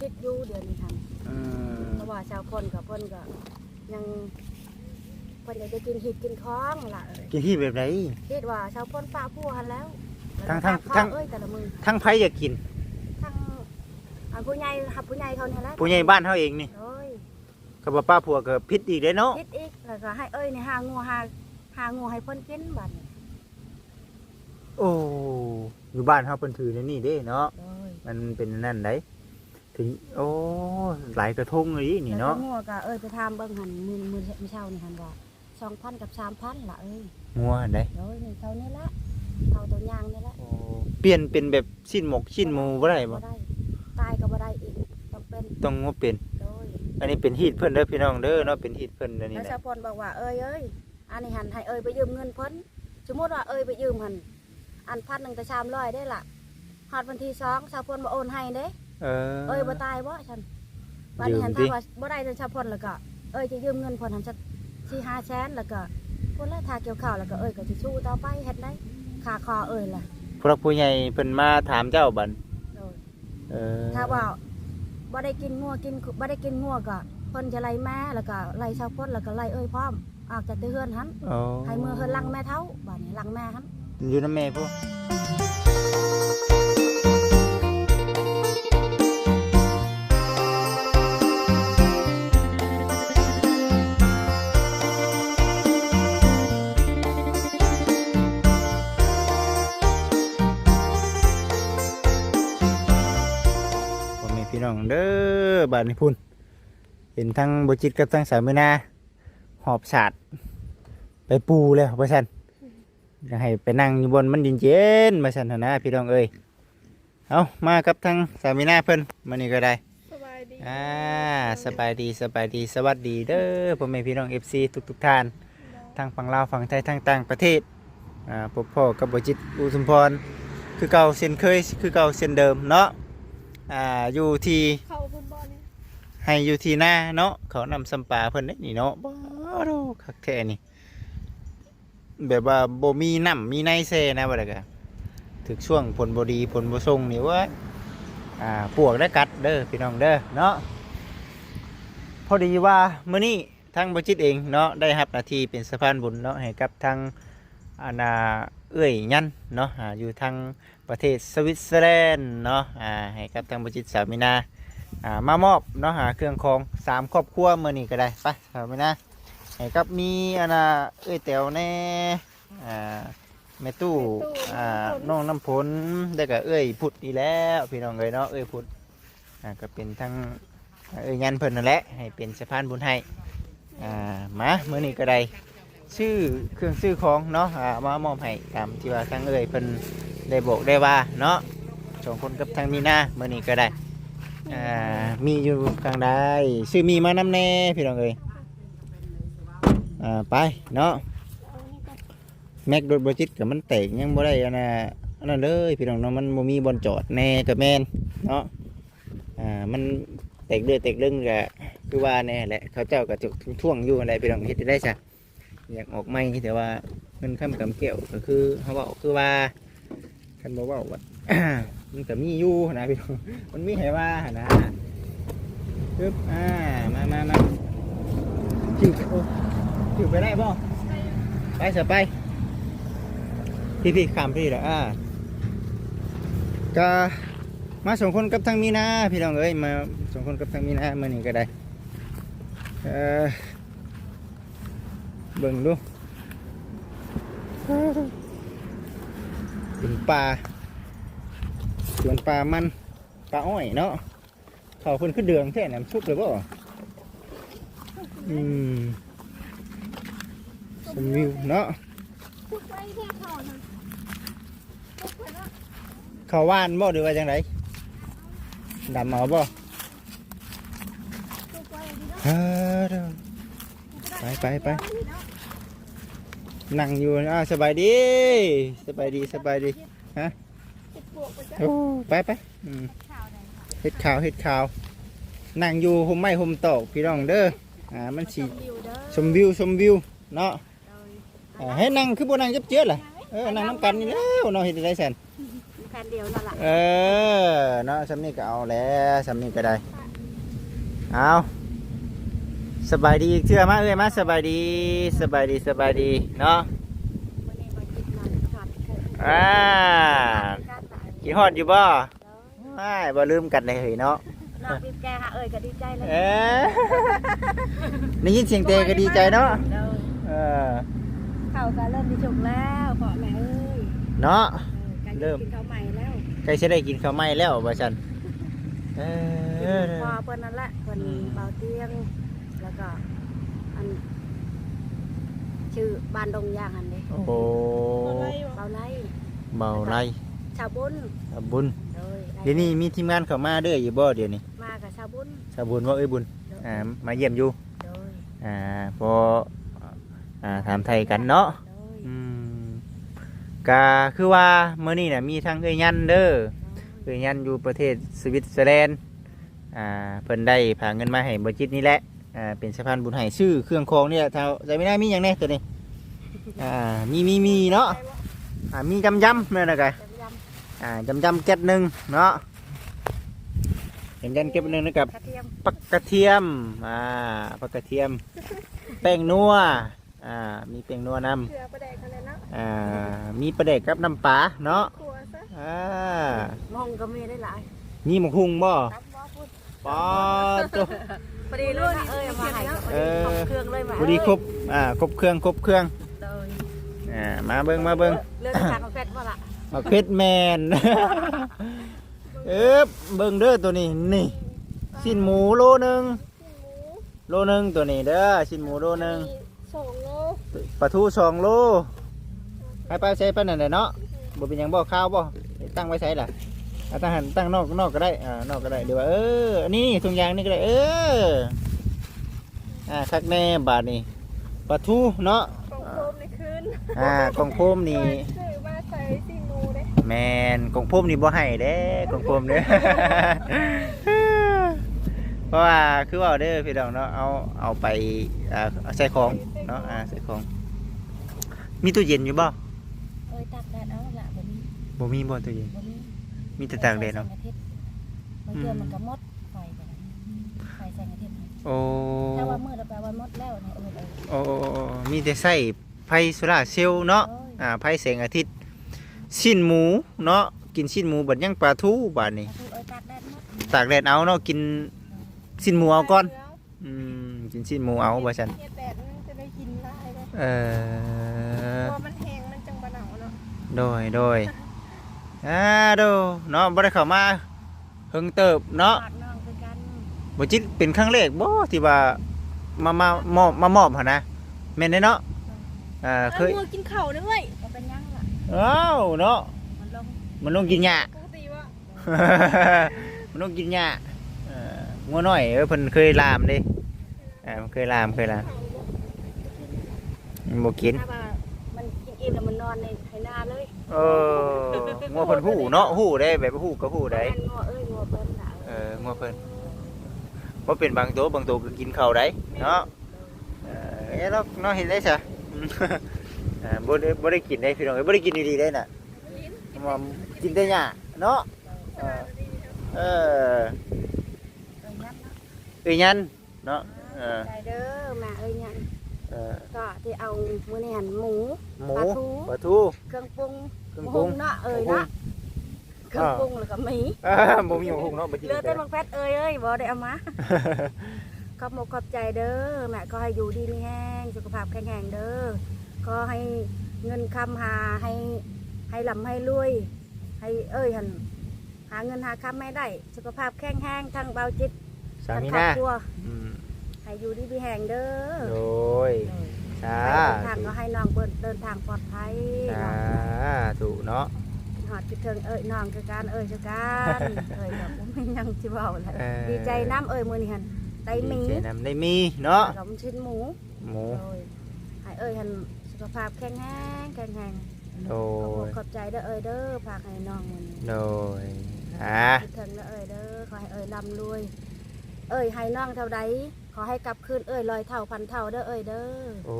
คิดอยู่เดี๋ยวนี้ทันอืมเพราะว่าชาวคนกับเพิ่นก็ยังเพิ่นอยากจะกินหิดกินค้องล่ะเอ้ยกินที่แบบไหน คิดว่าชาวคนป้าผู้หันแล้วทั้งทั้งแล้วก็ทั้งเอ้ยแต่ละมือทั้งไผอยากกิน ทั้งอ่าผู้ใหญ่หับผู้ใหญ่เขาเนี่ยแหละผู้ใหญ่บ้านเฮาเองนี่โอ้ยก็บ่ป้าผัวก็ผิดอีกเด้เนาะคิดอีกแล้วก็ให้เอ้ยนี่หางูหาหางูให้เพิ่นกินบัดนี้โอ้อยู่บ้านเฮาเพิ่นถือในนี่เด้เนาะโอ้ยมันเป็นนั่นได ถึง โอ้หลายกระทงเลยนี่แล้วเนาะก็งูก็เอ้ยไปทำเบิ่งหันมือมือมื้อเช้านี่หันว่า2,000กับ3,000ล่ะเอ้ยงัวอันใดโอ้ยนี่เท่านี้ละเท่าตัวยางนี่ละโอ้เปลี่ยนเป็นแบบชิ้นหมกชิ้นหมูบ่ได้บ่บ่ได้ตายก็บ่ได้อีกต้องเป็นต้องงัวเป็น โดยอันนี้เป็นฮีตเพิ่นเด้อพี่น้องเด้อเนาะเป็นฮีตเพิ่นอันนี้แล้วนะชาวพลบอกว่าเอ้ยเอ้ยอันนี้หันให้เอ้ยไปยืมเงินเพิ่นสมมติว่าเอ้ยไปยืมหันอันพันหนึ่งแต่ชามร้อยได้ละฮอดวันที่สองชาวพลมาโอนให้เด้ เออ เอ้ยบ่ตายบ่ฉันวันนี้หันยืมดิถ้าว่าบ่ได้แต่ชาวพลแล้วก็เอ้ยจะยืมเงินเพิ่นหันสักสี่ห้าแสนแล้วก็คนละทาเกี่ยวข้าวแล้วก็เอ้ยก็สิสู้ต่อไปเฮ็ดได้ค่าคอเอ้ยล่ะพระผู้ใหญ่เพิ่นมาถามเจ้าบัดโดยเออถ้าว่าบ่ได้กินงัวกินบ่ได้กินงัวก็เพิ่นจะไล่แม่แล้วก็ไล่ชาวพลแล้วก็ไล่เอ้ยพร้อมออกจากเฮือนหันโอ้ให้มือเฮือนลังแม่เฒ่าบัดนี้ลังแม่หันอยู่นำแม่ผู้พ่ อบ้านนี้พุ่น เห็นทั้งบจิตกับทั้งสามีนาหอบสาดไปปูแล้วพ่อชันอยากให้ไปนั่งอยู่บนมันเย็นๆมาสันทนาพี่น้องเอ้ยเอามากับทางสามีนาเพิ่นมานี่ก็ได้สบายดีอ่าสบายดีสบายดีสวัสดีเด้อพ่อแม่พี่น้องเอฟซีทุกทุกๆท่านทางฝั่งลาวฝั่งไทยทางต่างประเทศอ่าพบพ่อกับบจิตอุสุมพรคือเก่าเช่นเคยคือเก่าเช่นเดิมเนาะอ่าอยู่ที่ ให้อยู่ที่หน้าเนาะเขานำสัมปลาเพิ่นเด้นี่เนาะบ้าโดคักแท้นี่แบบว่าบ่มีน้ำมีในเซนะบ่ได้กะถึกช่วงผลบ่ดีผลบ่ส่งนี่เว่าอ่าปวกได้กัดเด้อพี่น้องเด้อเนาะพอดีว่ามื้อนี้ทางบ่จิตเองเนาะได้รับหน้าที่เป็นสะพานบุญเนาะให้กับทางอาณาเอื้อยยันเนาะอยู่ทางประเทศสวิตเซอร์แลนด์เนาะให้กับทางบ่จิตสามีนา อ่ามามอบเนาะหาเครื่องของสามครอบครัวเมื่อนี้ก็ได้ไปเอาไปนะให้กับมีอันน่ะเอ้ยแต๋วแน่อ่าแม่ตู้อ่าน้องน้ำผลได้กับเอ้ยพุดอีแล้วพี่น้องเอ้ยเนาะเอ้ยพุดอ่าก็เป็นทั้งเอ้ยยันเพิ่นนั่นแหละให้เป็นสะพานบุญให้อ่ามามื่อนี้ก็ได้ชื่อเครื่องซื้อของเนาะอ่ามามอบให้ตามที่ว่าทั้งเอ้ยเพิ่นได้บอกได้ว่าเนาะสองคนกับทางมีนาเมื่อนี้ก็ได้ อ่ามีอยู่กลางได้ซื้อมีมานำแน่พี่น้องเอ้ยอ่าไปเนาะแม็กโดดบจิตกับมันแตกยังบ่ได้อันน่ะอันนั้นเลยพี่น้องเนาะมันบ่มีบอลจอดแน่กับแมนเนาะอ่ามันแตกเดือดแตกเรื่องก็คือว่าแน่แหละเขาเจ้าก็จุกท่วงอยู่อะไรพี่น้องเฮ็ดได้ซะอยากออกไม่แต่ว่าเงินค้ำกำเกี่ยวก็คือเขาบอกคือว่าคันบ่เว้าว่า มันก็มีอยู่นะพี่น้องมันมีให้ว่านะปึ๊บอ่ามามามาจิวจิวไปได้บ่ไปเสไป พี่พี่ขามพี่เหรออ่าก็มาสองคนกับทางมีนาพี่น้องเอ้ยมาสองคนกับทางมีนามื่อนี้ก็ได้เออเบิ่งดูเป็นปลา สวนปลามันปลาอ้อยเนาะเขาเพิ่นขึ้นเดืองแท่น้ำซุปเลยบ่อืมชมวิวเนาะพูดไปแค่เขาะพูดไปแล้วเขาว่านบ่หรือว่าจังไดดำเอาบ่ไปดีเนาะเฮ้อเด้อไปไปไปนั่งอยู่อ่าสบายดี สบายดีสบายดี โอ้ไปไปอืมเฮ็ดข่าวเฮ็ดข่าวนั่งอยู่ห่มไม้ห่มตอกพี่น้องเด้ออ่ามันสิวิวเด้อชมวิวชมวิวเนาะโดยอ่าให้นั่งคือบ่นั่งจับเจือล่ะเออนั่งน้ำกันนี่แล้วเนาะเฮ็ดได้แซ่นใครนเดียวนั่นแหละเออเนาะสำนี้ก็เอาแล้วสำนี้ก็ได้เอาสบายดีอีกเชื่อมาเอ้ยมาสบายดีสบายดีสบายดีเนาะวันนี้มากินมันทอดเกลืออ่า กันหลายกี่ฮอดอยู่บ่ไม่บ่ลืมกันเลยเฮ้ยเนาะนอกพี่แกหาเอ่ยก็ดีใจเลยเออได้ยินเสียงเตะก็ดีใจเนาะเด้อเออข้าวก็เริ่มมีจุกแล้วพ่อแม่เอ้ยเนาะเออใกล้จะเริ่มกินข้าวใหม่แล้วใกล้จะได้กินข้าวไหม้แล้วบ่ฉันเออพอเพิ่นนั่นแหละเพิ่นเบาเตียงแล้วก็อันชื่อบ้านดงยางอันเด้โอ้เบาไล่เบาไร ชาวบุญบุญโดยเดี๋ยวนี้มีทีมงานเข้ามาเด้ออยู่บ่เดี๋ยวนี้มากับชาวบุญสาบุญว่าเอ้ยบุญโดยอ่ามาเยี่ยมอยู่โดยอ่าพออ่าถามไทยกันเนาะโดยอืมก็คือว่าเมื่อนี้น่ะมีทั้งเอ้ยยันเด้อเอ้ยยันอยู่ประเทศสวิตเซอร์แลนด์อ่าเพิ่นได้ผาเงินมาให้บ่จิตนี่แหละอ่าเป็นสะพานบุญให้ชื่อเครื่องคองเนี่ยเท่าใจไม่ได้มีหยังแน่ตัวนี้อ่ามีมีมีเนาะ อ่ามีจำจำนั่นนะกะจำย อ่าจำจำแก๊สหนึ่งเนาะจำจำแก๊สหนึ่งนะครับำกระเทียมปักกระเทียมอ่าปักกระเทียมแป้งนัวอ่ามีแป้งนัวนเกลือประแดกกันเลยเนาะำอ่ามีปลาเด็กกับน้ำปลาเนาะครัวซะอ่ามองก็มีได้หลายมีหมกหุงบ่ตับบ่พูดปอตัว พอดีเลยนะเอ้ยเอามาให้ก็พอเอดีอครบเครื่องเลยมาพอดีครบอ่าครบเครื่องครบเครื่องโดยอ่ามาเบิ้งมาเบิ้งเรื่องการของแฟนว่าล่ะ มาเพชรแมน เอ๊บเบิ้งเด้อตัวนี้นี่ชิ้นหมูโลหนึงหมูโลหนึงตัวนี้เด้อชิ้นหมูโลหนึงสองโลปลาทูสองโลให้ไปใช้ไปนั่นแหละเนาะบ่เป็นหยังบ่ข้าวบ่ตั้งไว้ใช้ล่ะเอาตั้งหันตั้งนอกนอกก็ได้อ่านอกก็ได้เดี๋ยวว่าเอออันนี้ถุงยางนี่ก็ได้เอออ่าคักแน่บาทนี่ปลาทูเนาะกองโฟมในคืน อ่ากองโพมนี่ ซื้อมาใส่ซีหมูเด้ แมนกองโพมนี่บ่ให้เด้กองโพมเด้อ เพราะว่าคือว่าเด้อพี่น้องเนาะเอาเอาไปอ่าเอาใส่ของเนาะอ่าใส่ของ มีตู้เย็นอยู่บ่เอ้ยตักแดดเอาละบ่มีบ่มีบ่ตู้เย็นบ่มีมีแต่ตากแดดเนาะบางเทื่อมันก็หมดไฟไปแล้วไฟแสงอาทิตย์โอ้ถ้าว่ามืดแล้วแปลว่าหมดแล้วเนี่ยเออเออโอ้โอ้โอ้มีแต่ใส่ไฟโซล่าร์เซลล์เนาะโอ้ย อ่าไฟแสงอาทิตย์ ชิ้นหมูเนาะกินชิ้นหมูบัดยังปลาทูบาดนี้เอาคือเอ้ยตักแดดหมดตากแดดเอาเนาะกินชิ้นหมูเอาก่อนอืมกินชิ้นหมูเอาบ่ซั่นเฮ็ดแดดมันจะได้กินได้เลยเออตัวมันแห้งมันจังบ่หนาวเนาะโดยโดยอ่าโดเนาะบ่ได้เข้ามาเฮิงเติบเนาะฝากน้องคือกันบ่จิตเป็นครั้งแรกบ่ที่ว่า มามามอบมามอบหั่นนะแม่นเด้เนาะอ่าเคยงัวกินข้าวด้วยก็เป็นยังล่ะ อ้าวเนาะมันลงมันลงกินหญ้า ปกติว่ามันต้องกินหญ้าเอ่องัวน้อยเออเพิ่นเคยลามเดิอ่ามันเคยลามเคยลามมันบ่กิน ถ้าว่ามันกินอิ่มแล้วมันนอนในไถนาเลยเอองัวเพิ่นหู้เนาะหู้ได้แบบหู้ก็หู้ได้ม่นงัวเอ้ยงัวเปิ้นล่ะเอองัวเพิ่นบ่เป็นบางตัวบางตัวก็กินข้าวได้เนาะเออเอ๊ะเราเนาะเห็นได้ซะ อืมอ่าบ่ได้บ่ได้กินได้พี่น้องเอ้ยบ่ได้กินดีๆได้น่ะว่ากินแต่หญ้าเนาะเออเออเอ้ยยันเนาะเอ้ยยันเนาะเออใจเด้อแม่เอ้ยยันเออก็ที่เอามื้อนี้หั่นหมูหมูปลาทูปลาทูเครื่องปรุงเครื่องปรุงเนาะเอ้ยเนาะเครื่องปรุงแล้วก็หมีอ่าบ่มีหมูหุงเนาะบ่กินเหลือแต่บางแพทย์เอ้ยเอ้ยบ่ได้เอามาขอบมกขอบใจเด้อแม่ก็ให้อยู่ดีมีแห้งสุขภาพแข็งแรงเด้อ ก็ให้เงินคำหาให้ให้ลำให้รวย ให้เอ้ยหันหาเงินหาคำไม่ได้ สุขภาพแข็งแรงทั้งเบาจิตสาทั้งมีครอบนะครัวอืมให้อยู่ดีมีแห้งเด้อโดยสาไปเดินทางก็ให้น้องเปิดเดินทางปลอดภัยสาถูกเนาะหอดคิดถึงเอ้ยน้องคือการเอ้ยคือการเอ้ยแบบไม่ยังจิเว้าแหล้วเอ่อดีใจน้ำเอ้ยมื้อนี้หันได้หมีดีใจนำได้มีเนาะขนมชิ้นหมูหมูโดยให้เอ้ยหันสุ ขภาพแข็งแรงแข็งแรงโดขอบคุยณขอบใจเด้อเอ้ยเด้อฝากให้น้องมันโดยอ่าคิดถึงเด้อเอ้ยเด้อขอให้เอ้ยร่ำรวย เอ้ยให้น้องเท่าใดขอให้กลับคืนเอ้ยลอยเท่าพันเท่าเด้อเอ้ยเด้อโอ้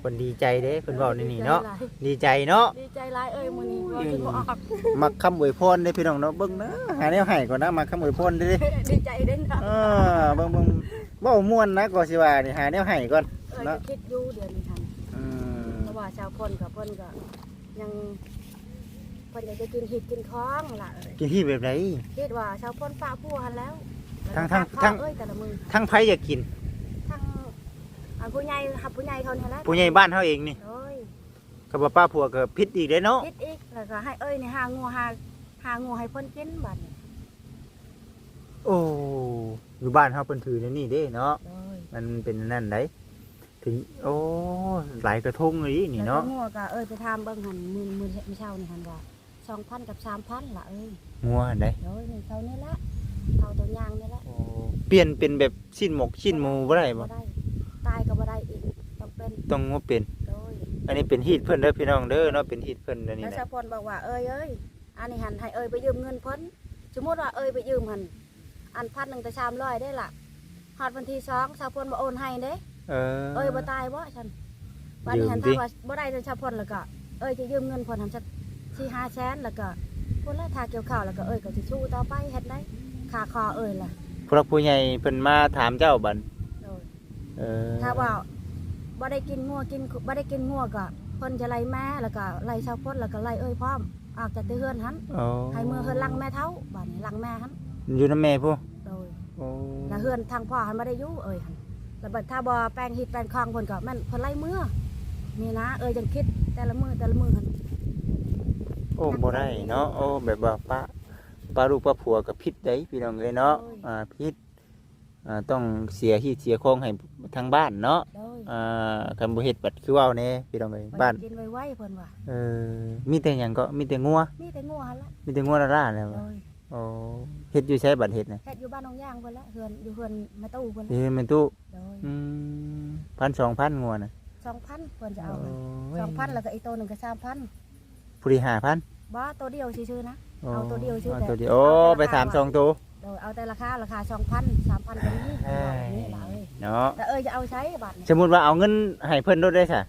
เพิ่นดีใจเด้เพิ่นเว้าในนี่เนาะดีใจเนาะ ดีใจหลายเอ้ยมื้อนี้ว่าสิบ่ออกมักคำอวยพรได้พี่น้องเนาะเบิ่งนะหาแนวให้ก่อนนะมักคำอวยพรเด้ดีใจเด้นค่ะเออเบิ่งเบิ่งเว้าม่วนนะก็สิว่านี่หาแนวให้ก่อน เอ้ยเนาะก็คิดอยู่เดือนนี้ค่ะ อืม เพราะว่า ชาวพลกับเพิ่นก็ยังเพิ่นอยากจะกินหิดกินค้องล่ะเอ้ยกินที่แบบไหน คิดว่าชาวพลป้าผู้หันแล้วทั้งทั้ง ข้าวทั้งเอ้ยแต่ละมือทั้งไผอยากกิน ทั้งอ่าผู้ใหญ่หับผู้ใหญ่เขาเนี่ยแหละผู้ใหญ่บ้านเฮาเองนี่โอ้ยกับว่าป้าผัวก็ผิดอีกเด้เนาะคิดอีกแล้วก็ให้เอ้ยนี่หางูหาหางูให้เพิ่นกินบัดนี้โอ้อยู่บ้านเฮาเพิ่นถือในนี่เด้เนาะโอ้ยมันเป็นนั่นได้ ถึง โอ้หลายกระทงเลยนี่เนาะแล้วก็งัวก็เอ้ยไปทำเบิ่งหันมือมือมื้อเช้านี่หันว่า2,000กับ3,000ล่ะเอ้ยงัวอันใดโอ้ยนี่เท่านี้ละเท่าตัวยางนี่ละโอ้เปลี่ยนเป็นแบบชิ้นหมกชิ้นหมูบ่ได้บ่บ่ได้ตายก็บ่ได้อีกต้องเป็นต้องงัวเป็นโดยอันนี้เป็นฮีตเพิ่นเด้อพี่น้องเด้อเนาะเป็นฮีตเพิ่นอันนี้แล้วนะชาวพลบอกว่าเอ้ยเอ้ยอันนี้หันให้เอ้ยไปยืมเงินเพิ่นสมมติว่าเอ้ยไปยืมหันอันพันหนึ่งแต่ชามร้อยได้ล่ะฮอดวันที่สองชาวพลบ่โอนให้เด้ เออ เอ้ยบ่ตายบ่ฉันวันนี้หันยืมสิถ้าว่าบ่ได้แต่ชาวพลแล้วก็เอ้ยจะยืมเงินเพิ่นหันสักสี่ห้าแสนแล้วก็พุ่นละทาเกี่ยวข้าวแล้วก็เอ้ยก็สิสู้ต่อไปเฮ็ดได้ค่าคอเอ้ยล่ะผู้รักผู้ใหญ่เพิ่นมาถามเจ้าบัดโดยเออถ้าว่าบ่ได้กินงัวกินบ่ได้กินงัวก็เพิ่นจะไล่แม่แล้วก็ไล่ชาวพลแล้วก็ไล่เอ้ยพร้อมออกจากที่เฮือนหันโอ้ให้มือเฮือนลังแม่เท้าบัดนี้ลังแม่หันอยู่นำแม่ผู้โดย โอ้แล้วเฮือนทางพ่อหันบ่ได้อยู่เอ้ยหัน แล้วบัดถ้าบ่แปลงฮิตแปลงคลองเพิ่นก็แม่นเพิ่นไล่มือนี่นะเอ้ยจังคิดแต่ละมือแต่ละมือหันโอ้บ่ได้เนาะโอ้แบบว่าป้าป้าลูกป้าผัวก็ผิดได้พี่น้องเอ้ยเนาะอ่าผิดอ่าต้องเสียฮีตเสียของให้ทางบ้านเนาะโดยอ่าคันบ่เฮ็ดบัดคือเว้าแน่พี่น้องเอ้ยบ้านกินไว้ๆเพิ่นว่าเออมีแต่หยังก็มีแต่งัวมีแต่งัวหันละมีแต่งัวละล่าแล้วโดย โอ้เฮ็ดอยู่ใช้บัดเฮ็ดน่ะเฮ็ดอยู่บ้านหนองย่างเพิ่นละเฮือนอยู่เฮือนแม่ตู้เพิ่นเฮ็ละดแม่นตู้โดยอืมพันสองพันงัวน่ะ2,000เพิ่นจะเอาโอ้ยสองพันแล้วก็อีกตัวหนึงก็3,000ผู้ที่ห้าพันบ่ตัวเดียวซื่อๆนะเอาตัวเดียวชื่อเอาแต่ตัวเดียวโอ้เอาแต่ไปราคาสามสองตัวโดยเอาแต่ราคาราคา2,000 3,000ก็มีเอ้ยนี่ล่ะเอ้ยเนาะแต่เอ้ยจะเอาใช้บัตรนี่สมมุติว่าเอาเงินให้เพิ่นโดดได้ซะ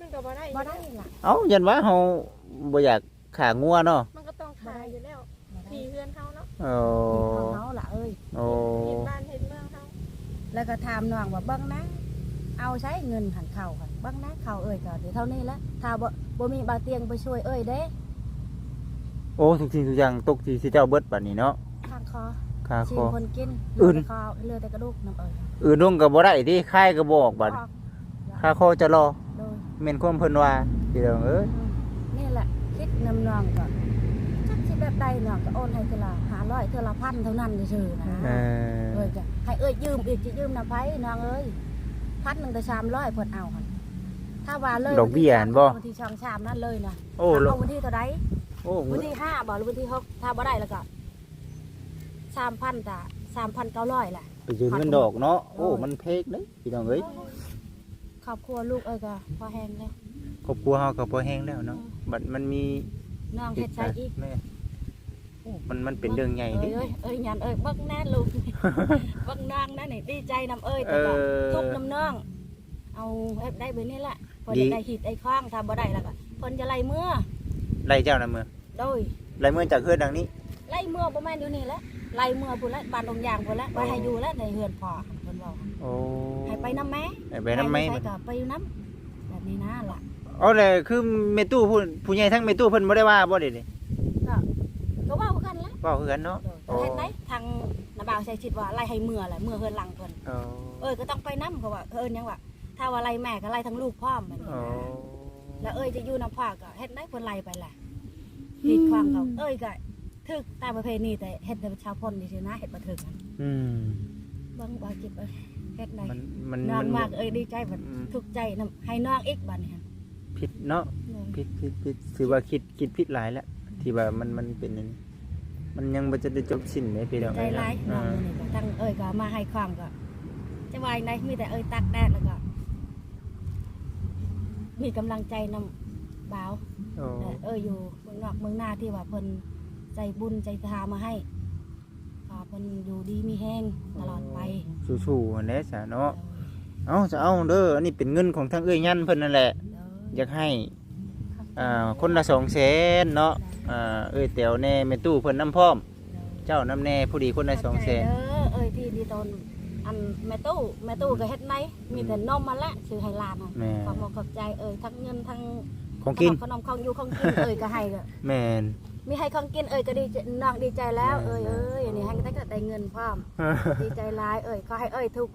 มันก็บ่ได้บ่ได้ล่ะเอ้ายันว่าเฮาบ่อยากขางัวเนาะ โอ้ของเขาล่ะเอ้ย โอ้เห็นบ้านเห็นเมืองเขาแล้วก็ถามน้องว่าเบิ่งนะ เอาใช้เงินหันเข้าหันเบิ่งนะเข้าเอ้ยก็เดี๋ยวเท่านี้แหละถ้าบ่บ่มีบาเตียงไปช่วยเอ้ยเด้โอ้ทุกสิ่งทุกอย่างตกที่สิเจ้าเบิดบัดนี้เนาะข้างคอขาชิคมอคนกินอื่น เหลืแต่คอเหลือแต่กระดูกน้ำเอ้ยอื่นลงก็บ่ได้ติค่ายก็บ่ออกบัดออกค่าคอจะรอโดย แม่นความเพิ่นว่าพี่น้องเอ้ยอืมนี่แหละคิดนำน้องก็จักสิแบบใดน้องก็โอนให้เทื่อ ละ500เทื่อละพันเท่านั้นซื่อๆนะเอเอ้อยก็ให้เอ้ยยืมอีกจะยืมนำไผน้องเอ้ยพันหนึงแต่300เพิ่นเอาหั่นถ้าว่าเลยดอกเบี้ยหั่นบ่วันที่ช่องชามนั่นเลยนะโอ้ถ้าโลเอาวันที่เท่าใดโอ้วันที่ห้าบอกหรือวันที่หกถ้าบ่ได้แล้วก็สามพันแต่สามพันเก้าร้อยแหละ ไปยืมเงินดอกเนาะโอ้ มันเพกเด้พี่น้องเอ้ยครอบครัวลูกเอ้ยก็พอแห้งแล้วครอบครัวเฮาก็พอแห้งแล้วเนาะบัดมันมีน้องเฮ็ดใช้อีก แม่ โอ้มันมันเป็นเรื่องใหญ่เอ้เดิ ยเอ้ยเอ้ยยันเอ้ยเบักแน่ลูกเบักนางนั่นนี่ดีใจนำเอ้ยเอแต่ก็อทุกน้ำน้องเอาเฮ็ดได้แบบนี้แหละเพิ่นดี จะได้หิดไอ้ข้างถ้าบ่ได้แล้วก็เพิ่นจะไล่เมื่อไล่เจ้านะมือโดยไล่มือจากเฮือนดังนี้ ไล่เมื่อบ่แม่นอยู่นี่แหละไล่เมื่อพุ่นละบ้านองยางพุ่นละบ่ให้อยู่แล้วในเฮือนพ่อเพิ่นเว้าโอ้ให้ไปน้ำแม่ให้ไปน้ำไหมใส่ก็ไปน้ำแบบนี้นะล่ะ เอาเลยคือเมตู้ผู้ผู้ใหญ่ทั้งเมตู้เพิ่นบ่ได้ว่าบ่ได้นี่ก็ก็ เว่ากันแหล้วเว้าคือกันเนาะโอ้เฮ็ดได้ทางนาบ่าวใส่ชิดว่าไล่ให้เมื่อแหละเมื่อเฮือนหลังเพิ่นโอ้เอ้ยก็ต้องไปน้ำเขาว่าเอิ้นหยังว่าถ้าว่าไล่แม่ก็ไล่ทั้งลูกพร้อมแบบนี้โอ้นะแล้วเอ้ยจะอยู่น้ำพ่อก็เฮ็ดได้เพิ่นไล่ไปแหละผิดความเขาเอ้ยก็ถึกตามประเพณีแต่เฮ็ดแต่ชาวพลนี่สินะเฮ็ดบ่ถึกอะอืมเบิ่งบ่จิบเอ้ยเฮ็ดได้มันมันน้องมันมากเอ้ยดีใจบัดอืมทุกข์ใจนํให้น้องอีกบัดนี้หั่นผิดเนาะเลยผิดผิดผิดถือว่าคิดคิดผิดหลายแล้วที่ว่ามันมันเป็นอันนี้ มันยังบ่จะได้จบสิ้นเลยพี่น้องใจเอ้ยร้ายเนาะน้องอ่านี่ก็ทั้งเอ้ยก็มาให้ความก็จะว่าจังไดมีแต่เอ้ยตักแดดแล้วก็ มีกำลังใจนำบ่าว โอ้และเอ้ยอยู่เมืองนอกเมืองหน้าที่ว่าเพิ่นใจบุญใจทามาให้ขอบเพิ่นอยู่ดีมีแห้งตลอดไปสู้ๆอันนี้ซะเนาะเอ้าจะเอาเด้ออันนี้เป็นเงินของทางเอ้ยยันเพิ่นนั่นแหละ เด้ออยากให้อ่าคนละ200,000เนาะ อ่าเอ้ยแต๋วแน่แม่ตู้เพิ่นนํพร้อม เจ้านํแน่ผู้ดีคนละขอบใจ200,000เด้อเอ้ยที่ดีตนอันแม่ตู้แม่ตู้ก็เฮ็ดไหนมีแต่นมมาละซื้อให้หลานน่ะแม่ ขอบคุณขอบใจเอ้ยทั้งเงินทั้งของกินขนมของอยู่ของกินเอ้ยก็ให้ก็แม่น มีให้ของกินเอ้ยก็ดีใจน้องดีใจแล้วเอ้ยเอ้ยอันนี้ให้ได้ก็ได้เงินพร้อม ดีใจหลายเอ้ยก็ให้เอ้ยถูก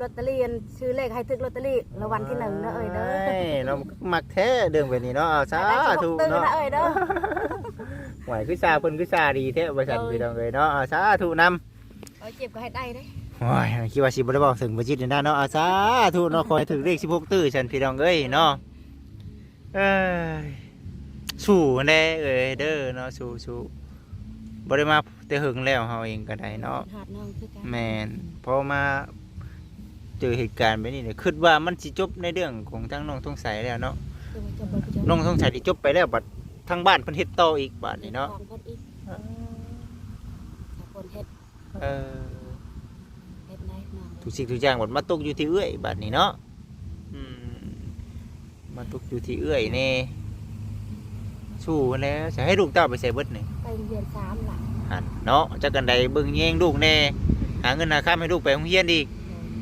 ลอตเตอรี่อันซื้อเลขให้ถึกลอตเตอรี่รางวัลที่หนึ่งนะเอ้ยเด้อฮ้เรามักแท้เดิมแบบนี้เนาะเอาสาได้สิบหธุกตื่นเนาะนะเอ้ยเด้อไหวคือซาเพิ่นคือซาดีแท้บ่ซั่นเออพี่น้องเอ้ยเนาะเอาสาธุนำเอ้ยเจ็บก็ให้ได้เด้โอ้ยคิดว่าสิบ่ได้บอกถึงบ่จิตนี่นะเนาะเอาสาธุเนาะขอให้ถึงเลข16ตื้อฉันพี่น้องเอ้ยเนาะเอ้ยสู้แน่เอ้ยเด้อเนาะสู้สู้บ่ได้มาแต่หึงแล้วเฮาเองก็ได้เนาะหาดน้องคือกันแม่นพอมาเจอเหตุการณ์แบบนี้เนี่ยคิดว่ามันสิจบในเรื่องของทางน้องทงใสแล้วเนาะคือมันจะเบิกจะน้องทงใสที่จบไปแล้วบัด ทางบ้านเพิ่นเฮ็ดต่ออีกบัดนี้เนาะของเพิ่นอีกถ้าคนเฮ็ดเออเฮ็ดได้น้องทุกสิ่งทุกอย่างบัดมาตกอยู่ที่เอื้อยบัดนี้เนาะอืมมาตกอยู่ที่เอื้อยแนี่สู้แล้วจะให้ลูกเต้าไปใส่เบิดนี่ไปเรียนสามหลังหันเนาะจักกันใดเบิ่งแยงลูกแน่หาเงินหาค่าให้ลูกไปโรงเรียนอีก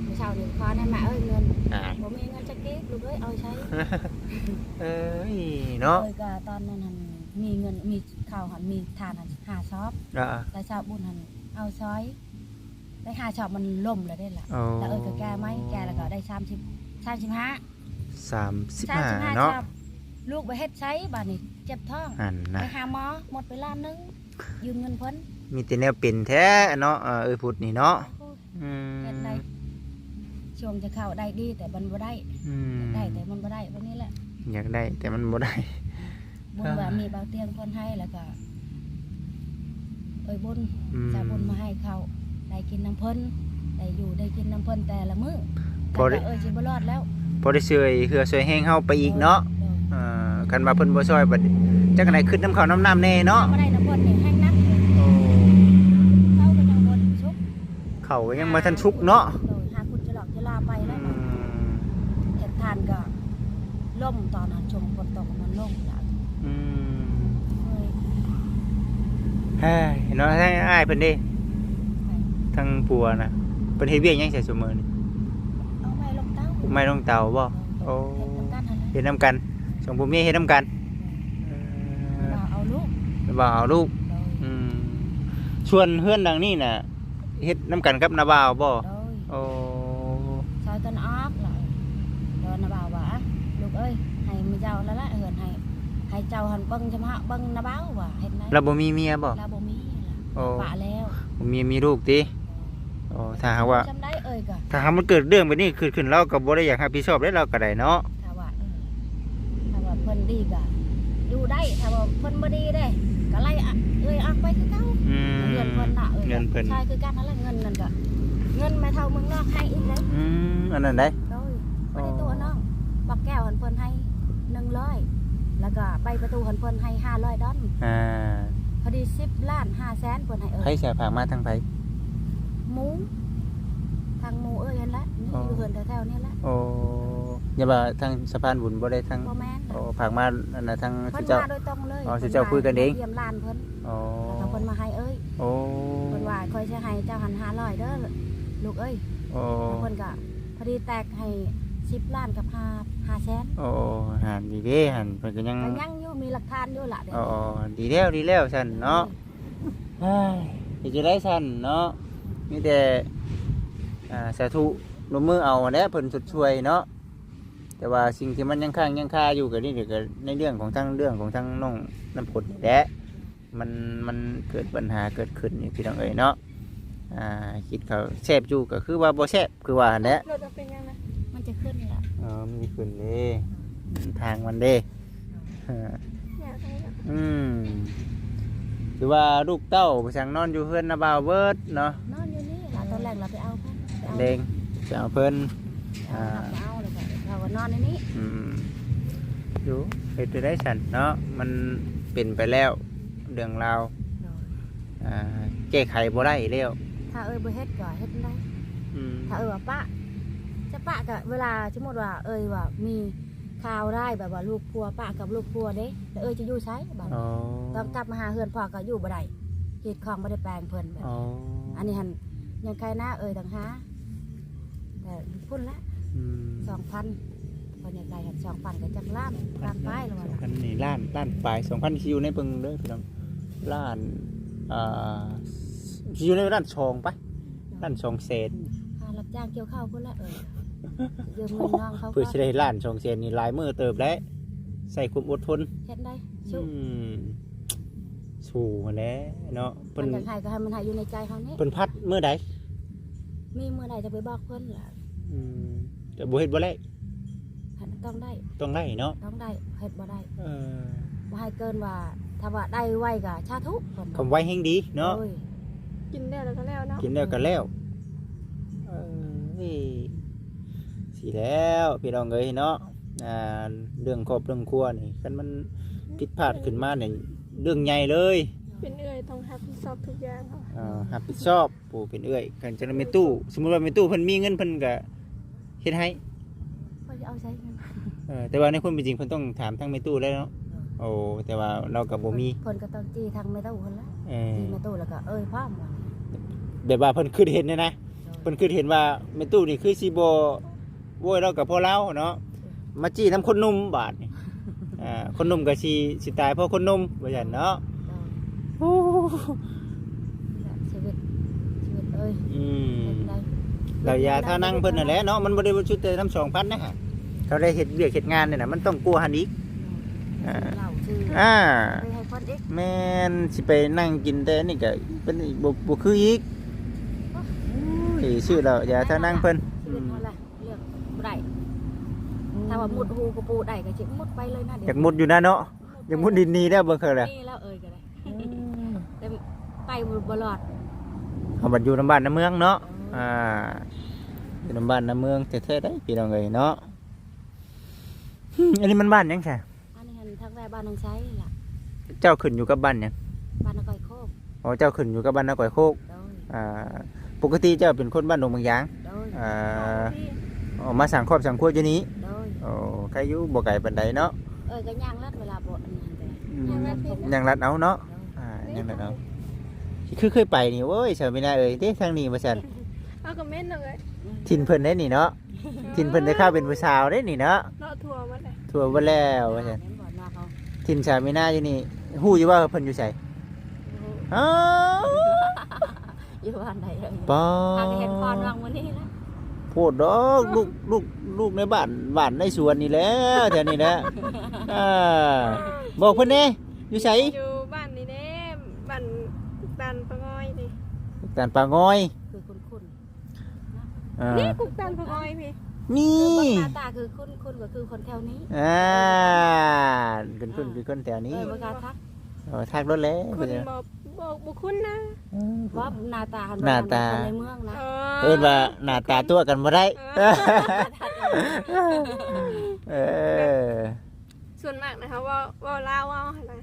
เมื่อเช้านี่ขอได้มาเอ้ยเงินอ่าบ่มีเงินจักเก็บลูกเอ้ยเอาใช้ เอ้ยเนาะ เอ้ยก็ตอนนั้นหัน มีเงินมีข้าวหันมีทานหันหาซอบอ่าแต่ชาวบุญหันเอาซอยได้หาชอบมันล่มแล้วได้ล่ะโอ้แล้วเอ้ยก็แก้ไหมแก้แล้วก็ได้30 35สามสิบสามห้าสิบห้าเนาะชอบลูกไปเฮ็ดใช้บาดนี้เจ็บท้องหันนะไปหาหมอหมดไปล้านหนึงยืมเงินเพิ่นมีแต่แนวเป็นแท้เนาะเออเอ้ยพุดนี่เนาะอืมเฮ็ดได้ช่วงจะเข้าได้ดีแต่มันบ่ได้ อืมได้แต่มันบ่ได้วันนี้แหละอยากได้แต่มันบ่ได้ บุญว่ามีเบาเตียงเพิ่นให้แล้วก็เอ้ยบุญอืม จะบุญมาให้เขาได้กินน้ำเพิ่นได้อยู่ได้กินน้ำเพิ่นแต่ละมื้อพอได้ แต่ว่าเอ้ยสิบ่รอดแล้วพอได้ช่วยเหือช่วยแห้งเฮาไปอีกเนาะเอ่อกันว่าเพิ่นบ่ช่วยบัดจักไหนขึ้นน้ำข้าวน้ำน้ำแน่เนาะเนาะบ่ได้น้ำเพิ่นนี่แห้งนักโอ้เขาก็ยังบ่ชุบเขาก็ยังบ่ทันชุกเนาะโดยหาคุณจะหลอกจะลาไปอืแล้วมเห็ดทานก็ล่มตอนนั้นชมฝน เฮ้ยเนาะทั้งอ้ายเพิ่นเด้ไปทั้งปัวน่ะเพิ่นเฮ็ดเวียกหยังใส่ซุมื้อนี่เอาไม้ลงเต้าไม่ต้องเตาบ่โอ้เห็ดน้ำกันหั่นแหละเฮ็ดนํกันสองผัวเมียเฮ็ดนํกันเออว่าเอาลูกบ่าวเอาลูกโดยอืมส่วนเฮือนดังนี้น่ะเฮ็ดน้ำกันกับนาบ่าวบ่โดยโอ้ ซอยกันออกเลยโดยนาบ่าวว่าลูกเอ้ยให้มือเจ้าแล้วละเหินให้ให้ เจ้าหันเบิ้งจำฮะเบิ้งนาบ่าวว่าเห็นไหมเราบ่มีเมียบ่ลาบ่มีล่ะโอ้ปะแล้วบ่มีมีลูกติโอ้ถ้าหากว่าจำได้เอ้ยก็ถ้าหากมันเกิดเรื่องแบบนี้ขึ้นขึ้นเราก็บ่ได้อยากรับผิดชอบได้เราก็ได้เนาะถ้าว่าเออถ้าว่าเพิ่นดีก็อยู่ได้ถ้าว่าเพิ่นบ่ดีเด้ก็ไล่อะเอ้ยออกไปคือเก่าอืมเงินเพิ่นน่ะเออเงินเพิ่นใช่คือการนั่นแหละเงินนั่นก็เงินไม่เท่าเมืองนอกให้อีกเลยอืมอันนั้นได้ โดยไม่ได้ตัวน้องบักแก้วหันเพิ่นให้หนึ่งร้อย แล้วก็ไปประตูหันเพิ่นให้ห้าร้อยดอลอ่าพอดีสิบล้านห้าแสนเพิ่นให้เอใครอเสียผากมาทางไผ หมูทางหมูเอ้ยเห็นละนี่อ๋ออ อยู่เหินแถวๆนี่ละโอ้อย่าว่าทางสะพานบุญบ่ได้ทางบ่แม่นโอ้ผากมาอันน่ะทางเพิ่นเจ้า มาโดยตรงเลยอ๋อสิเจ้าคุยกันเอง เยี่ยมร้านเพิ่นโอ้แล้วก็เพิ่นมาให้เอ้ยโอ้เพิ่นว่าคอยจะให้เจ้าหันห้าร้อยเด้อลูกเอ้ย โอ้ แล้วเพิ่นก็พอดีแตกให้สิบล้านกับห้า ห้าแสนโอ้หันดีเด้หันเพิ่นก็ยัง ก็ยังอยู่มีหลักฐานอยู่ล่ะเดี๋ยวอ๋อดีแล้วดีแล้วซั่นเนาะเฮ้ยเฮ็ดจะได้ซั่นเนาะมีแต่อ่าสาธุลงมือเอาแหละเพิ่นสุดช่วยเนาะแต่ว่าสิ่งที่มันยังค้างยังคาอยู่ก็นี่เดี๋ยวก็ในเรื่องของทั้งเรื่องของทั้งน้องน้ำผลนี่แหละมันมันเกิดปัญหาเกิดขึ้นนี่พี่น้องเอ๋ยเนาะอ่าคิดเขาแซ่บอยู่ก็คือว่าบ่แซ่บคือว่าหั่นแหละเราจะเป็นยังไงมัน จะขึ้นล่ะอ๋อมีขึ้นเด้ทางมันเด้อ่าอยากให้แบบอืมหรือว่าลูกเต้าไปสั่งนอนอยู่เพื่อนนาบาวเบิร์ดเนาะนอนอยู่นี่ล่ะตอนแรกเราไปเอาเพิ่นไปเอาเด้งจะเอาเพิ่นอ่าเอาเอาแล้วก็เราก็นอนในนี้อืมอยู่เฮ็ดจะได้สันเนาะมันเป็นไปแล้วเรื่องราวอ่าแก้ไขบ่ได้แล้วโถ้าเอ้ยบ่เฮ็ดก็เฮ็ดได้อืมถ้าเอ้ยว่าปะจะ ปะก็เวลาสมมติว่า เอ้ยว่ามีข่าวได้แบบว่าลูกพัวปะกับลูกพัวเด้แล้วเอ้ยจะอยู่ไสบัดอ๋อต้องกลับมาหาเฮือนพ่อก็อยู่บ่ได้เฮ็ดของบ่ได้แปลงเพิ่นแบบอ๋ออันนี้หันยังใครหน้าเอ้ยต่างหาแต่พุ่นละอืม2,000คนอยากได้หัน2,000ก็จักล้านล้านปลายแล้วสว่าองล่ะพันนี่ล้านล้านปลายสองพันคิวในเบิ่งเด้อพี่น้องล้านอ่าคิวในล้านชองปะล้านชองเศษหารับจ้างเกี่ยวข้าวพุ่นละเอ้ย ยืมเงินน้องเขาเพื่อก็สิได้ล้านชองเศษนี่หลายมือเติบแล้วใส่ความอดทนเฮ็ดได้อืสู้มสู้มาแล้วเนาะมัเพิ่นนอยากให้ก็ให้มันให้อยู่ในใจเขานี่เพิ่นพัดมื้อใดมีเมื่อใดจะไปบอกเพิ่นล่ะอืมแต่บ่เฮ็ดบ่ได้ต้องได้ ต้องได้เนาะต้องได้เฮ็ดบ่ได้เออบ่ให้เกินว่าถ้าว่าได้ไวก็ชาทุกคนคำไว้แห่งดีเนาะโอ้ยกินได้แล้วก็แล้วเนาะกินแล้วก็แล้วเออเฮ้ย สิแล้วพี่น้องเอ้ยเนาะอ่าเรื่องครอบเรื่องครัวนี่คันมันผิดพลาดขึ้นมาเนี่ยเรื่องใหญ่เลยเป็นเอื้อยต้องรับผิดชอบทุกอย่างค่ะอ่ารับผิดชอบปู่เป็นเอื้อยกันจะมีตู้ สมมุติว่ามีตู้เพิ่นมีเงินเพิ่นก็เฮ็ดให้เพิ่นจะเอาใช้เงินเออแต่ว่าในความเป็นจริงเพิ่นต้องถามทางแม่ตู้แล้วเนาะโอ้แต่ว่าเราก็บ่มีเพิ่นก็ต้องจี้ทางแม่ตู้เพิ่นละเออจี้แม่ตู้แล้วก็เอ้ยพร้อมว่าแบบว่าเพิ่นคิดเห็นเนี่ยนะเพิ่นคิดเห็นว่าแม่ตู้นี่คือสิบ่ โวยเรากับพ่อเราเนาะมาจี้น้ำคนหนุ่มบาดนี่อ่าคนหนุ่มก็สิสิตายเพราะคนหนุ่มว่าซั่นเนาะโอ้ชีวิตชีวิตเอ้ยอืมเฮ็ดได้เรายาท่านั่งเพิ่นนั่นแหละเนาะมันบ่ได้บ่ชุดแต่น้ำ2,000นะฮะเขาได้เฮ็ดเวียกเฮ็ดงานเนี่ยน่ะมันต้องกลัวหันอีกอ่าเหล้าชื่ออ่า ไปให้เพิ่นอีกแม่นสิไปนั่งกินแต่นี่ก็เป็นอีกบ่บ่คืออีกโอ้ยชื่อเรายาท่านั่งเพิ่น ชีวิตเฮาล่ะเลือกบ่ได้ ถ้าว่ามุดหูกระปูได้ก็สิมุดไปเลยนะเดี๋อยากมุดอยู่นะเนาะอยากมุดดินนี้ได้อบ่เคยเลยนี่แล้วเอ้ยก็ได้แต่ไปบ่รอดเอาบัดอยู่น้ำบ้านน้ำเมืองเนาะอ่าอยู่น้ำบ้านน้ำเมืองแท้ๆได้พี่น้องเอ้ยเนาะหึอันนี้มันบ้านหยังแค่อันนี้หันทางแว่บ้านนางใช้ล่ะเจ้าขึ้นอยู่กับบ้านหยังบ้านนางก้อยโคกอ๋อเจ้าขึ้นอยู่กับบ้านนาก่อยโคกโดยอ่าปกติเจ้าเป็นคนบ้านดงบางยางโดยอ่าพี่ออกมาสั่งครอบสั่งครัวอยู่นี้โดยโอ้ใครอยู่บ่ไกลปานใดเนาะเอ้ยก็ย่างลัดเวลาบ่อันนี้แต่อืมย่างลัดผมยังรัดเอาเนาะโดยอ่ายังรัดเอาคือเคยไปนี่โอ้ยเฉยไม่ได้เอ้ยเด้ทางนี้ว่าซั่นเอาก็เม่นเลยทินเพิ่นได้นี่เนาะทินเพิ่นได้เข้าเป็นผู้สาวได้นี่เนาะเลาะทัวร์มาเลยทั่วบ่แล้วว่าซั่นเห็นบ่ว่าเขาทินชามินาอยู่นี่ฮู้อยู่ว่าเพิ่นอยู่ไสอ้าวอยู่บ้านใดเอ้ยปอพาไปเห็นพรวังวันนี้ละพูดดอกลูกลูก ลูกในบ้านบ้านในสวนนี่แหล้วแถวนี้แหละอ่าบอกเพิ่นแน่อยู่ไสอยู่บ้านนี่เด้บ้านบ้านปะงอยนี่ตานปลางอยคือคุณคุณอ่านี่กุกบ้านปะงอยพี่นี่ หน้าตาคือคุณคุณก็คือคนแถวนี้อ่าคุณคุณคือคนแถวเอนี้อบ่กล้าทักเออทักรถแล้วคเพิ่นนเนี่ยบอกบอกบุคุณนะว่าหน้าตาหันหน้าตา คนในเมืองนะเอิ้นว่าหน้าตาตัวกันบ่ได้ เออส่วนมากนะคะว่าว่าลาวว่าอะไร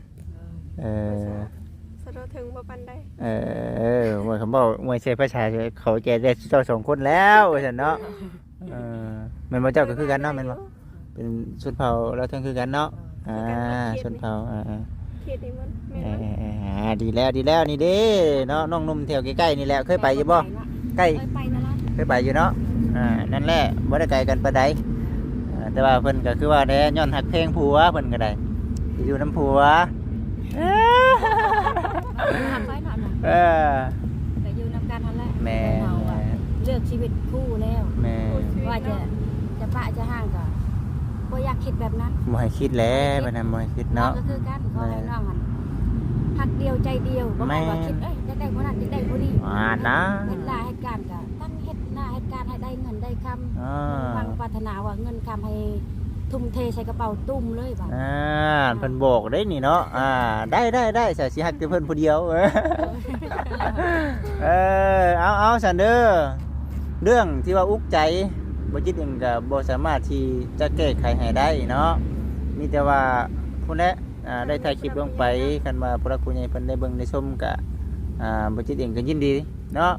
เออสะดวกถึงบ่ปันได้เออมวยเขาบอกมวยใช้ภาษาเขาแจได้เจ้าสองคนแล้วว่าซั่นเนาะเออแม่นบ่เจ้าก็คือกันเนาะแม่นบ่เป็นชนเผ่าเราทั้งคือกันเนาะอ่าชนเผ่าอ่าเขตนี้มันแม่เอนบ่ออ่าดีแล้วดีแล้วนี่เด้เนาะน้องหนุ่มแถวใกล้ๆนี่แหละเคยไปอยู่บ่ใกล้เคยไปนะล่ะเคยไปอยู่เนาะ อ่านั่นแหละบ่ได้ไกลกันปานใดอ่าแต่ว่าเพิ่นก็คือว่าแน่ย้อนหักเพลงผัวเพิ่นก็ได้สิอยู่น้ำผัวหักไว้หน่อยนะเออแต่อยู่นำกันนั่นแหละแม่เราอะเลือกชีวิตคู่แล้ว แม่ว่าจะจะปะจะห่างก็บ่อยากคิดแบบนั้นบ่ให้คิดแล้วบัดนั้นบ่ให้คิดน้องเนาะ ก็คือกันขอให้น้องหันหักเดียวใจเดียวบ่แม่นว่าคิดเอ้ยจะได้คนนั้นจะได้คนนี้อ่านะเฮ็ดหน้าเฮ็ดการก็ตั้งเฮ็ด หน้าเฮ็ดการให้ได้เงินได้คำอ่าฟังปรารถนาว่าเงินคำให้ทุ่มเทใส่กระเป๋าตุ้มเลยบ่าอ่าเพิ่นบอกได้นี่เนาะอ่าได้ได้ได้สสิฮักแต่เพิ่นผู้เดียว เออเออเอาเอาซันเดอร์เรื่องที่ว่าอุกใจบ่จิตเองก็บ่สามารถที่จะแก้ไขให้ได้เนาะมีแต่ว่าพุ่นแหละอ่าได้ถ่ายคลิปลงไปคันว่าพระคุณใหญ่เพิ่นได้เบิ่งได้ชมก็อ่าบ่จิตเองก็ยินดีเนาะ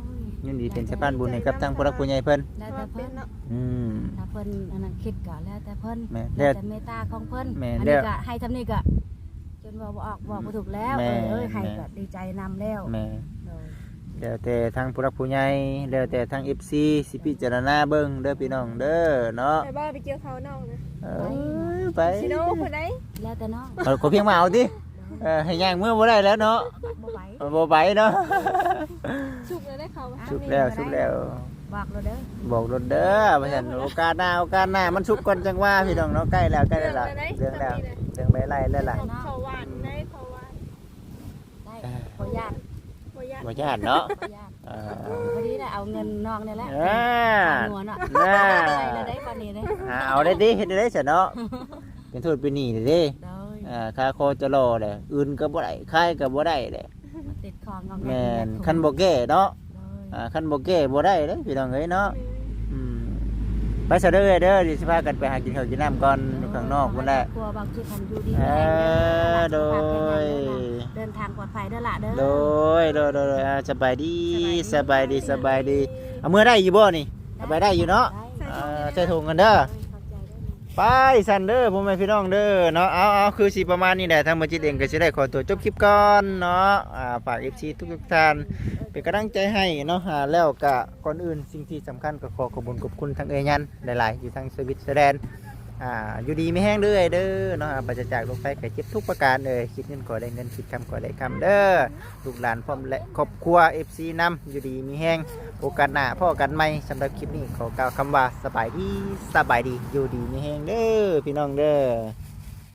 ยินดีเป็นสะพานบุญให้กับทางผู้รักผู้ใหญ่เพิ่นแล้วแต่เพิ่นอืม ถ้าเพิ่นอันนั้นคิดก็แล้วแต่เพิ่นแม่แล้วแต่เมตตาของเพิ่นแม่อันแล้นี้วก็ให้ทำนี่ก็จนว่าบ่ออกบอกบ่ถูกแล้วแม่เออเอ้ยให้แม่ก็ดีใจนำแล้วแม่โดยแล้วแต่ทางผู้รักผู้ใหญ่แล้วแต่ทาง FC สิพิจารณาเบิ่งเด้อพี่น้องเด้อเนาะไปบ้านไปเกี่ยวเขาน้องนะเออไปชิโน่คนไหนแล้วแต่น้อง เอาขอเพียงมาเอาติ เออให้ย่างเมื่อบ่ได้แล้วเนาะบ่ไหวบ่ไปเนาะชุกเลยได้เขาชุบแล้วชุบแล้ว บอกเราเด้อบอกรถเด้อว่าซั่นโอกาสหน้าโอกาสหน้ามันชุบก่อนจังว่าพี่น้องเนาะใกล้แล้วใกล้แล้วล่ะเรื่องแล้วเรื่องไปไล่แล้วล่ะเขาหวานได้เขาหวานได้ขอญาตบ่ยากบ่ญาติเนาะขอญาตเออพอดีน่ะเอาเงินน้องนี่แหละอ่า เอาหัวเนาะน่าได้เลยได้ปานนี้เด้อ่าเอาได้ดิเฮ็ดได้ซะเนาะเป็นโทษเป็นหนี้เด้เด้โดย อ่าค่าคอจะรอเด้อื่นก็บ่ได้ค่ายก็บ่ได้เด้มาติดคองงแม่นคันบ่แก้เนาะโดยอ่าคันบ่แก้บ่ได้เด้พี่น้องเอ้ยเนาะอืมไปซะเด้อเด้อเดี๋ยวสิพากันไปหากินข้าวกินน้ำก่อนอยู่ข้างนอกพุ่นแหละครัวบางทีทันอยู่ดีเออโดยเดินทางปลอดภัยเด้อล่ะเด้อโดยโดยโดยโดยอ่าสบายดีสบายดีสบายดีเอามือได้อยู่บ่นี่เอาไปได้อยู่เนาะอ่าใส่ถุงกันเด้อ ไปสันเดอร์พ่อแม่พี่น้องเด้อเนาะเอาเอาคือสีประมาณนี้แหละทางบัจิตเองก็จะได้ขอตัวจบคลิปก่อนเนาะอ่าฝาก FC ทุกๆท่านเป็นกำลังใจให้เนาะอ่าแล้วก็ก่อนอื่นสิ่งที่สำคัญก็ขอขอบคุณขอบคุณทางเอยยันหลายๆอยู่ทางสวิตเซอร์แลนด์ อ่าอยู่ดีไม่แห้งเรื่อเด้อเนาะปราศจากโรคภัยไข่เจ็บทุกประการเลยคิดเงินขอได้เงินคิดคำขอได้คำเด้อลูกหลานพร้อมและครอบครัวเอฟซีนำอยู่ดีมีแห้งโอกาสหน้าพ่อกันไหมสำหรับคลิปนี้ขอกล่าวคำว่าสบายดีสบายดีอยู่ดีมีแห้งเด้อพี่น้องเด้อ